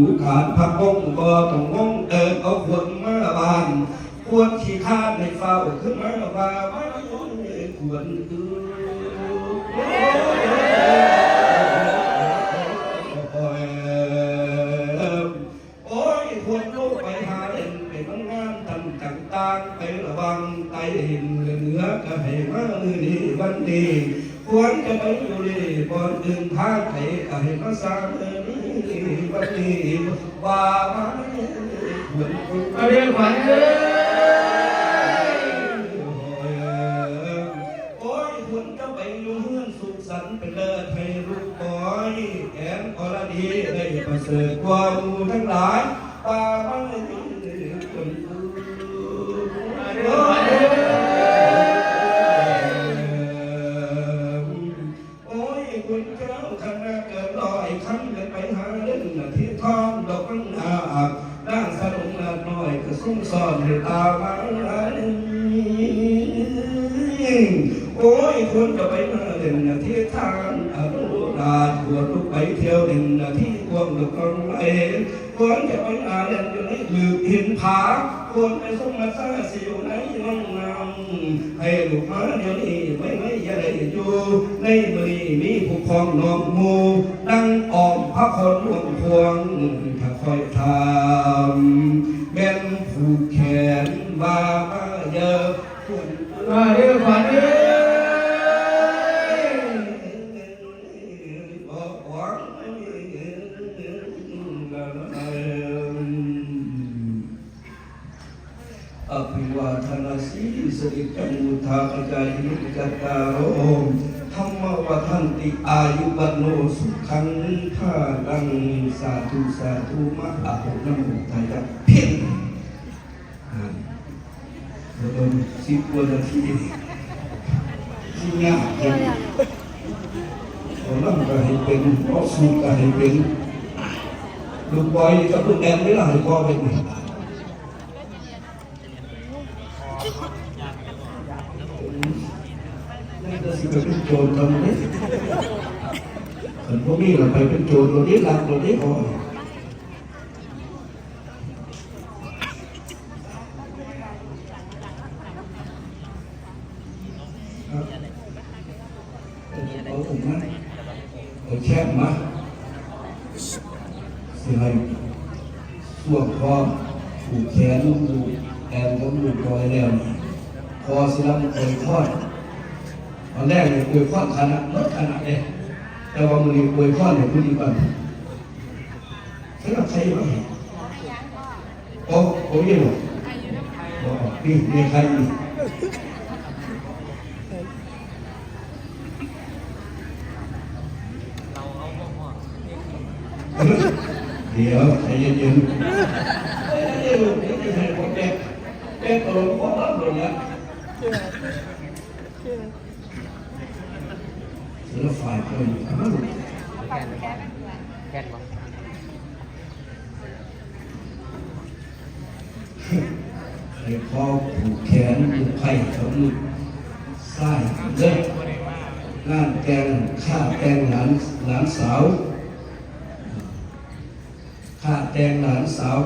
ดูขาดพักวงก็ต้องวงเดินเอาขวดมาบานควรขี้ข้านในเฝ้าขึ้นมาว่าว่าควรคือโอ้ยควรลูกไปหาเล่นไปทำงานทำต่างๆไประวังไตเห็นเหนือก็ให้มามือนี้วันนี้ ควรจะไปอยู่ดีบนอื่นทางไทยก็ให้มาสร้างเมืองนี้วันนี้ว่ามาควรควรมาเรียกขวัญเอ้ยโอ้ยควรจะไปอยู่เฮือนสุขสันต์เป็นเลิศให้ลูกบอยแอนอรดีได้ประเสริฐกว่ามูทั้งหลายปาไม้ค เกิดลอยคันเลยไปหาเล่นน่ะที่ทองดอกมังอาบด่างสนุกนาน้อยก็ซุ่มซ่อนให้ตามานโอ้ยคนจะไปมาเล่นน่ะที่ทางอาราชขวดลูกไปเที่ยวเล่นน่ะที่ควงดอกกังเองควรจะไปอาเล่นอยู่ในหลืบหินผาควรไปส่งมาซาสิอยู่ในน้องงามให้ลูกมาเดี๋ยวนี้ไม่ไม่อยังได้อยู่ในมือนี้มีผู้ครองนองมูดังออมพระคนหลวงพวงถ้าคอยทำแม่นผูกแขนมา อภิวาทนาสีสริจังุทาขจายนิจัตตาโรธรรมวัฒนติอายุบันโนสุขังท่าดังสาธุสาธุมะอะโหนโมไทยะเพ่งเราโดนสิบกว่านาทีที่ยากเลยผมนั่งก็ให้เป็นเพราะสูงก็ให้เป็นลูกบอยกับลูกแอนไม่ได้ให้พ่อเป็น นั่นก็สิเป็นโจรทำนี้คนพวกนี้เราไปเป็นโจรตัวนี้ลักตัวนี้พอครับเอาถุงมาเอาแช่มาสิให้ส่วงคอผูกแขนลูกแอนกับลูกบอยแล้วนี่พอสิลำเคยทอด ตอนแรกเนี่ยเคยทอดขนาดลดขนาดเลยแต่ว่ามือนี้เคยทอดเนี่ยพูดดีกว่าใช่ไหมใช่ไหมโอ้โอ้ยหรอบอกนี่มีใครอีกเดี๋ยวใจเย็นๆเอ้ยลูกเดี๋ยวจะให้ผมแก้แก้ตัวผมก็รับเลยนะ แล้วฝ่ายก็อยู่ข้างหลังแค่นมั้งไอ้คอผูกแขนผูกไข่เขาลูกไส้เลิกงานแกงข้าแกงหลานหลานสาวข้าแกงหลานสาว